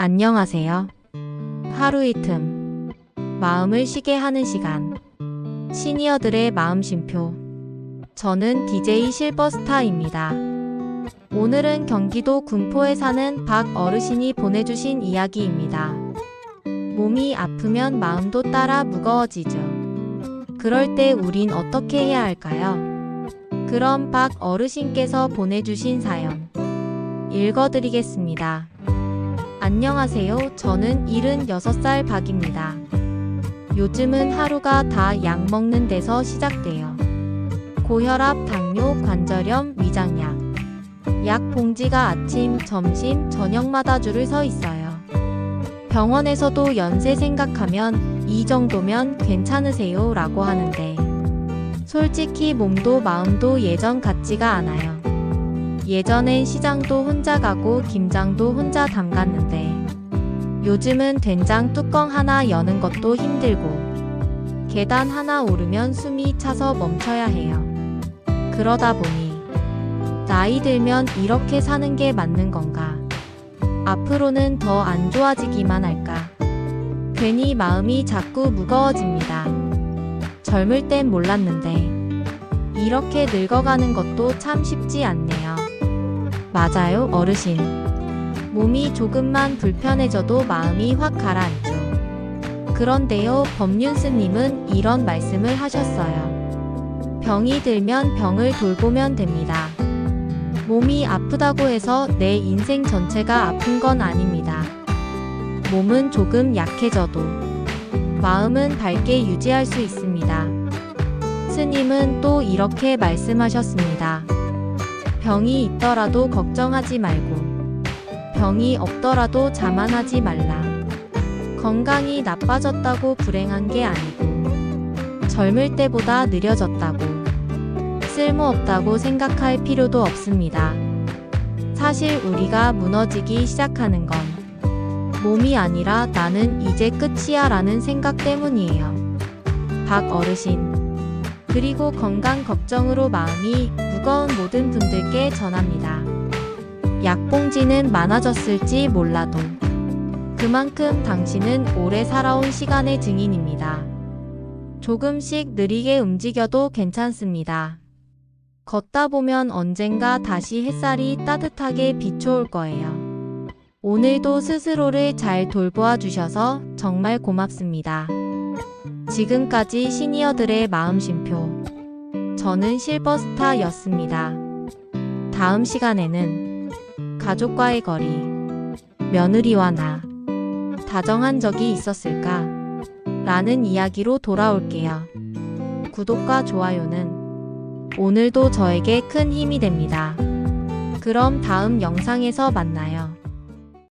안녕하세요. 하루의 틈. 마음을 쉬게 하는 시간. 시니어들의 마음 쉼표. 저는 DJ 실버스타입니다. 오늘은 경기도 군포에 사는 박 어르신이 보내주신 이야기입니다. 몸이 아프면 마음도 따라 무거워지죠. 그럴 때 우린 어떻게 해야 할까요? 그럼 박 어르신께서 보내주신 사연 읽어드리겠습니다. 안녕하세요. 저는 76살 박입니다. 요즘은 하루가 다 약 먹는 데서 시작돼요. 고혈압, 당뇨, 관절염, 위장약. 약 봉지가 아침, 점심, 저녁마다 줄을 서 있어요. 병원에서도 연세 생각하면 이 정도면 괜찮으세요 라고 하는데 솔직히 몸도 마음도 예전 같지가 않아요. 예전엔 시장도 혼자 가고 김장도 혼자 담갔는데 요즘은 된장 뚜껑 하나 여는 것도 힘들고 계단 하나 오르면 숨이 차서 멈춰야 해요. 그러다 보니 나이 들면 이렇게 사는 게 맞는 건가? 앞으로는 더 안 좋아지기만 할까? 괜히 마음이 자꾸 무거워집니다. 젊을 땐 몰랐는데 이렇게 늙어가는 것도 참 쉽지 않네요. 맞아요, 어르신. 몸이 조금만 불편해져도 마음이 확 가라앉죠. 그런데요, 법륜스님은 이런 말씀을 하셨어요. 병이 들면 병을 돌보면 됩니다. 몸이 아프다고 해서 내 인생 전체가 아픈 건 아닙니다. 몸은 조금 약해져도 마음은 밝게 유지할 수 있습니다. 스님은 또 이렇게 말씀하셨습니다. 병이 있더라도 걱정하지 말고 병이 없더라도 자만하지 말라. 건강이 나빠졌다고 불행한 게 아니고 젊을 때보다 느려졌다고 쓸모없다고 생각할 필요도 없습니다. 사실 우리가 무너지기 시작하는 건 몸이 아니라 나는 이제 끝이야 라는 생각 때문이에요. 박 어르신. 그리고 건강 걱정으로 마음이 무거운 모든 분들께 전합니다. 약봉지는 많아졌을지 몰라도 그만큼 당신은 오래 살아온 시간의 증인입니다. 조금씩 느리게 움직여도 괜찮습니다. 걷다 보면 언젠가 다시 햇살이 따뜻하게 비춰올 거예요. 오늘도 스스로를 잘 돌보아 주셔서 정말 고맙습니다. 지금까지 시니어들의 마음 쉼표. 저는 실버스타였습니다. 다음 시간에는 가족과의 거리, 며느리와 나, 다정한 적이 있었을까? 라는 이야기로 돌아올게요. 구독과 좋아요는 오늘도 저에게 큰 힘이 됩니다. 그럼 다음 영상에서 만나요.